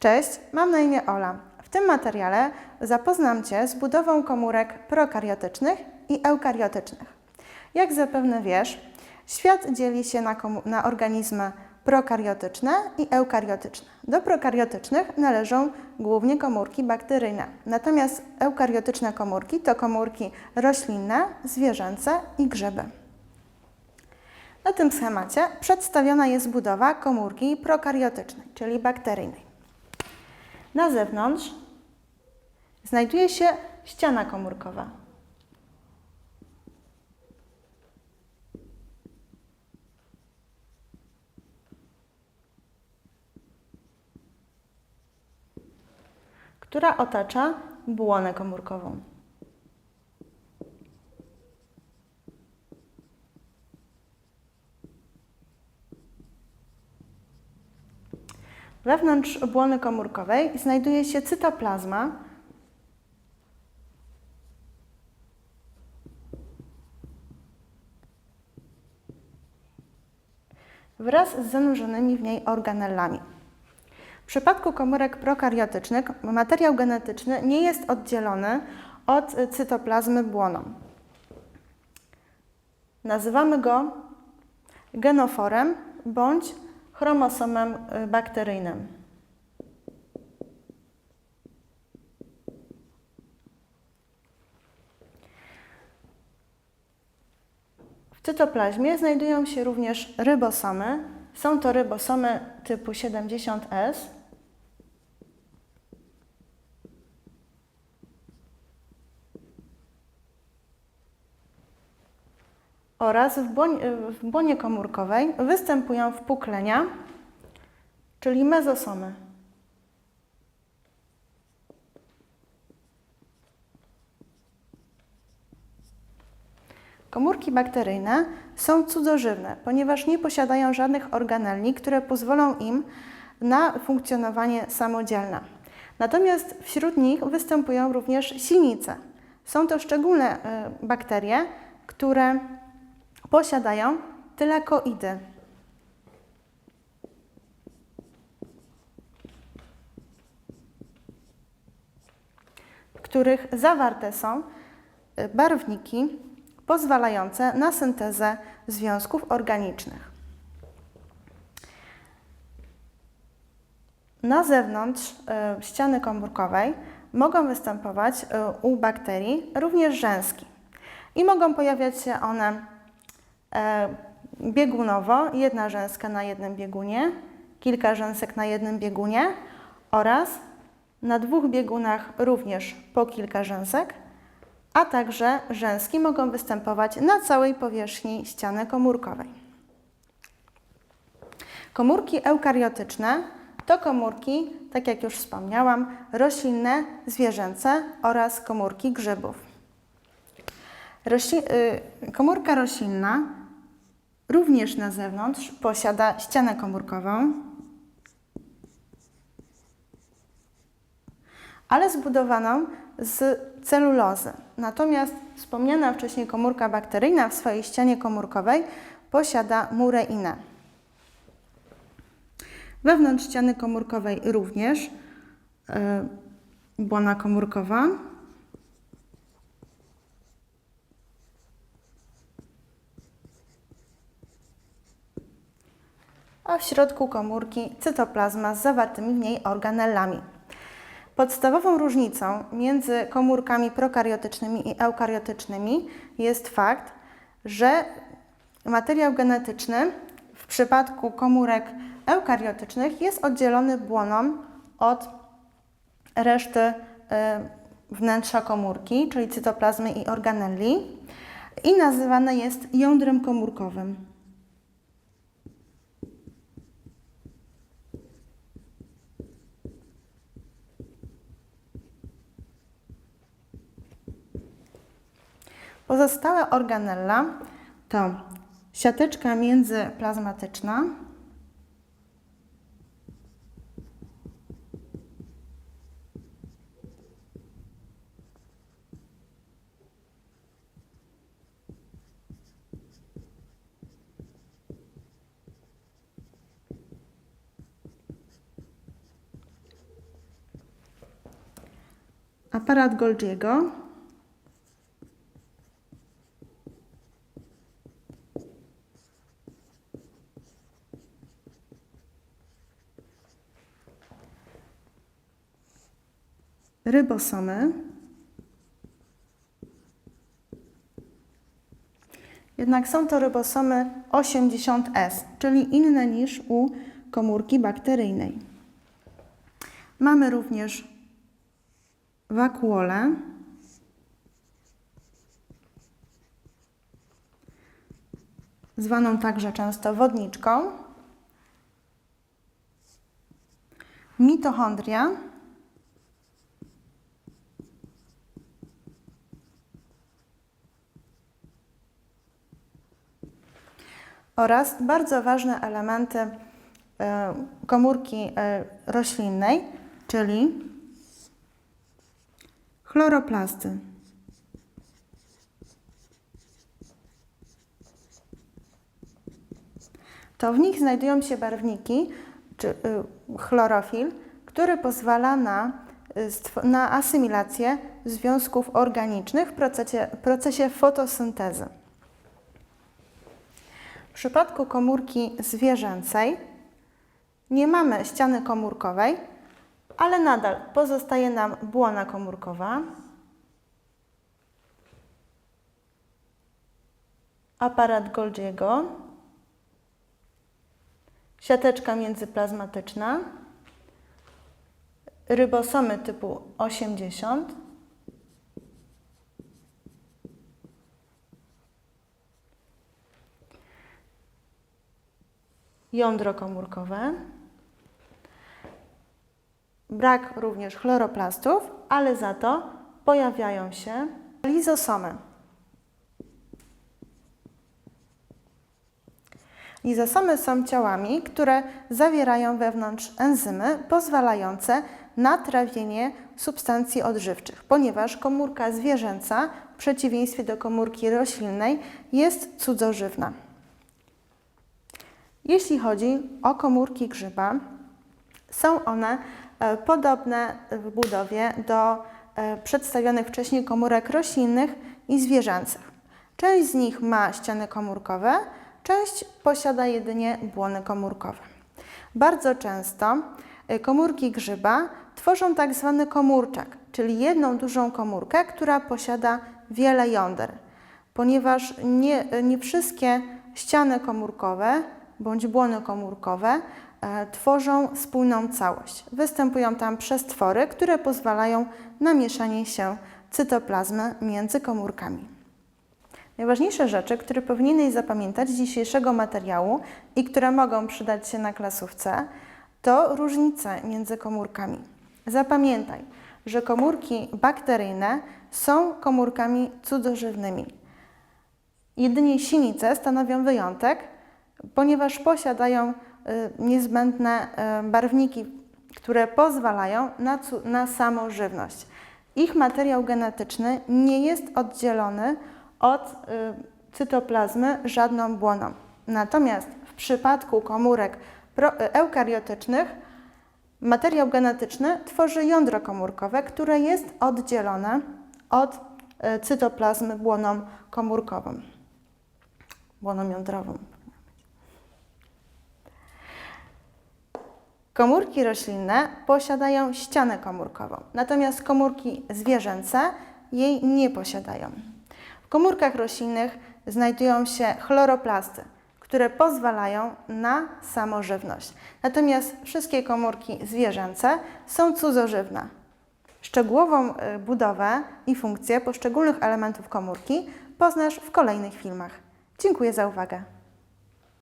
Cześć, mam na imię Ola. W tym materiale zapoznam Cię z budową komórek prokariotycznych i eukariotycznych. Jak zapewne wiesz, świat dzieli się na, na organizmy prokariotyczne i eukariotyczne. Do prokariotycznych należą głównie komórki bakteryjne, natomiast eukariotyczne komórki to komórki roślinne, zwierzęce i grzyby. Na tym schemacie przedstawiona jest budowa komórki prokariotycznej, czyli bakteryjnej. Na zewnątrz znajduje się ściana komórkowa. która otacza błonę komórkową. Wewnątrz błony komórkowej znajduje się cytoplazma, wraz z zanurzonymi w niej organellami. W przypadku komórek prokariotycznych materiał genetyczny nie jest oddzielony od cytoplazmy błoną. Nazywamy go genoforem bądź chromosomem y, bakteryjnym. W cytoplazmie znajdują się również rybosomy. Są to rybosomy typu 70S. Oraz w błonie, w błonie komórkowej występują wpółklenia, czyli mezosomy. Komórki bakteryjne są cudzożywne, ponieważ nie posiadają żadnych organeli, które pozwolą im na funkcjonowanie samodzielne. Natomiast wśród nich występują również sinice. Są to szczególne y, bakterie, które posiadają tylekoidy. w których zawarte są y, barwniki pozwalające na syntezę związków organicznych. Na zewnątrz y, ściany komórkowej mogą występować y, u bakterii również rzęski i mogą pojawiać się one biegunowo, jedna rzęska na jednym biegunie, kilka rzęsek na jednym biegunie oraz na dwóch biegunach również po kilka rzęsek, a także rzęski mogą występować na całej powierzchni ściany komórkowej. Komórki eukariotyczne to komórki, tak jak już wspomniałam, roślinne, zwierzęce oraz komórki grzybów. Rośli y, komórka roślinna również na zewnątrz posiada ścianę komórkową, ale zbudowaną z celulozy. Natomiast wspomniana wcześniej komórka bakteryjna w swojej ścianie komórkowej posiada mureinę. Wewnątrz ściany komórkowej również y, błona komórkowa. A w środku komórki cytoplazma z zawartymi w niej organellami. Podstawową różnicą między komórkami prokariotycznymi i eukariotycznymi jest fakt, że materiał genetyczny w przypadku komórek eukariotycznych jest oddzielony błoną od reszty y, wnętrza komórki, czyli cytoplazmy i organelli i nazywane jest jądrem komórkowym. Pozostałe organella to siateczka międzyplazmatyczna, aparat Golgiego. Rybosomy. Jednak są to rybosomy 80S, czyli inne niż u komórki bakteryjnej. Mamy również wakuolę. Zwaną także często wodniczką. Mitochondria. Oraz bardzo ważne elementy e, komórki e, roślinnej, czyli chloroplasty. To w nich znajdują się barwniki, czy y, chlorofil, który pozwala na, na asymilację związków organicznych w procesie, procesie fotosyntezy. W przypadku komórki zwierzęcej nie mamy ściany komórkowej, ale nadal pozostaje nam błona komórkowa, aparat Golgiego, siateczka międzyplazmatyczna, rybosomy typu 80, jądro komórkowe, brak również chloroplastów, ale za to pojawiają się lizosomy. Lizosomy są ciałami, które zawierają wewnątrz enzymy pozwalające na trawienie substancji odżywczych, ponieważ komórka zwierzęca, w przeciwieństwie do komórki roślinnej, jest cudzożywna. Jeśli chodzi o komórki grzyba, są one e, podobne w budowie do e, przedstawionych wcześniej komórek roślinnych i zwierzęcych. Część z nich ma ściany komórkowe, część posiada jedynie błony komórkowe. Bardzo często e, komórki grzyba tworzą tak zwany komórczak, czyli jedną dużą komórkę, która posiada wiele jąder, ponieważ nie, nie wszystkie ściany komórkowe bądź błony komórkowe e, tworzą spójną całość. Występują tam przestwory, które pozwalają na mieszanie się cytoplazmy między komórkami. Najważniejsze rzeczy, które powinieneś zapamiętać z dzisiejszego materiału i które mogą przydać się na klasówce, to różnice między komórkami. Zapamiętaj, że komórki bakteryjne są komórkami cudzożywnymi. Jedynie sinice stanowią wyjątek, ponieważ posiadają y, niezbędne y, barwniki, które pozwalają na, na samożywność. Ich materiał genetyczny nie jest oddzielony od y, cytoplazmy żadną błoną. Natomiast w przypadku komórek eukariotycznych materiał genetyczny tworzy jądro komórkowe, które jest oddzielone od cytoplazmy błoną komórkową, błoną jądrową. Komórki roślinne posiadają ścianę komórkową, natomiast komórki zwierzęce jej nie posiadają. W komórkach roślinnych znajdują się chloroplasty, które pozwalają na samożywność. Natomiast wszystkie komórki zwierzęce są cudzożywne. Szczegółową y, budowę i funkcję poszczególnych elementów komórki poznasz w kolejnych filmach. Dziękuję za uwagę.